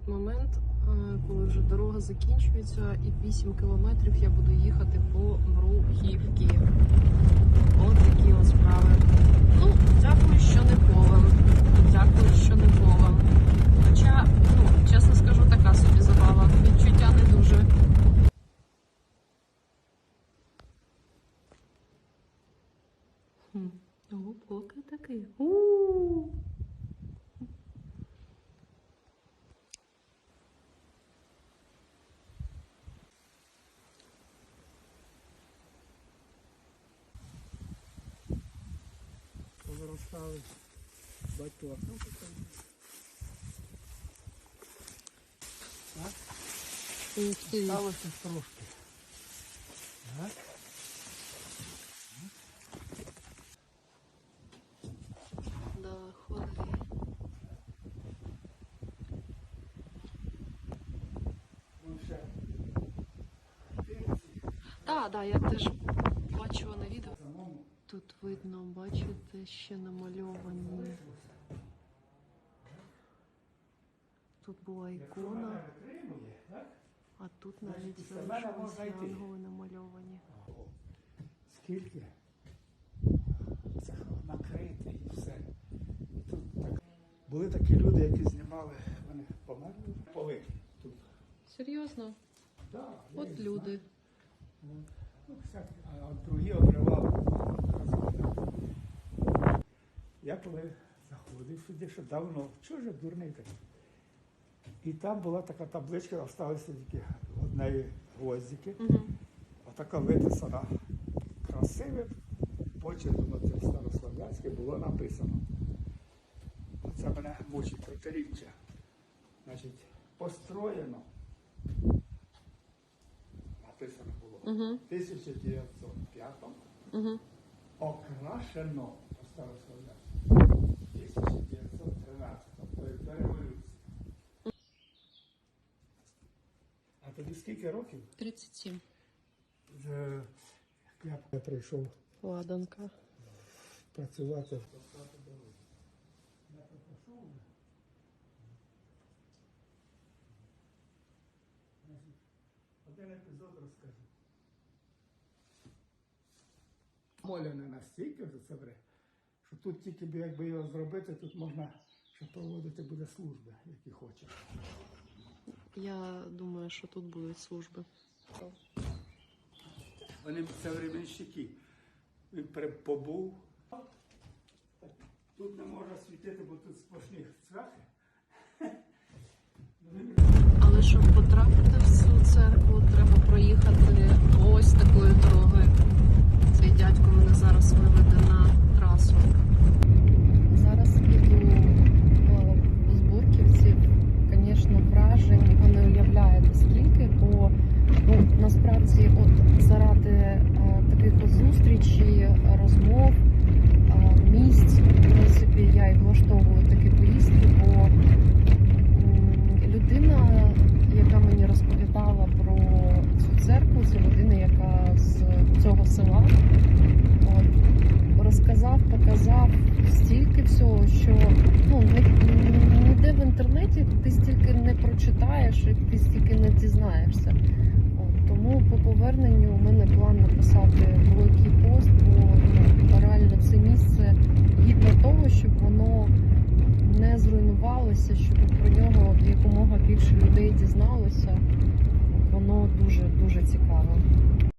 от момент, е, коли вже дорога закінчується, і 8 кілометрів я буду їхати по Бруківці. От такі от справи. Ну, дякую, що не повен. Дякую, що не повен. Хоча, ну, чесно скажу, така собі забава. Відчуття не дуже. Хм. О, поки такий. У-у-у. Повиростали батько. Ну, Так, Ух ти. сталося трошки. Так. Да, ходи. Ну, ще. Дивіться, Так, да, я теж бачила на відео. Тут видно, бачите, ще намальовані. Тут була ікона, а тут навіть йти. янголи намальовані. Скільки? Це накрите і все. І тут так. Були такі люди, які знімали, вони померли. Поли тут. Серйозно? Да, От люди. Ну, всякі, а другі обривали. Я коли заходив сюди, що давно, чого ж дурний такий. І там була така табличка, залишилися тільки однієї гвоздики. Угу. Отака витисана красивим почерком оце старослов'янське було написано. Це мене мучить протиріччя. Значить, построєно. Написано було в 1905 Угу. окрашено по старослов'янськи. Скільки років? 37. Е, Я прийшов Ладанка. працювати. Один епізод розкажу. Моля не настільки за це вре, що тут тільки б якби його зробити, тут можна ще проводити буде служби, які хоче. Я думаю, що тут будуть служби. Вони це временщики. Він побув. Тут не можна світити, бо тут сплошні цвяхи. Але щоб потрапити в цю церкву, треба проїхати всього, що ну, ніде в інтернеті ти стільки не прочитаєш, і ти стільки не дізнаєшся. От, Тому по поверненню у мене план написати великий пост, бо ну, реально це місце гідно того, щоб воно не зруйнувалося, щоб про нього якомога більше людей дізналося. Воно дуже дуже цікаве.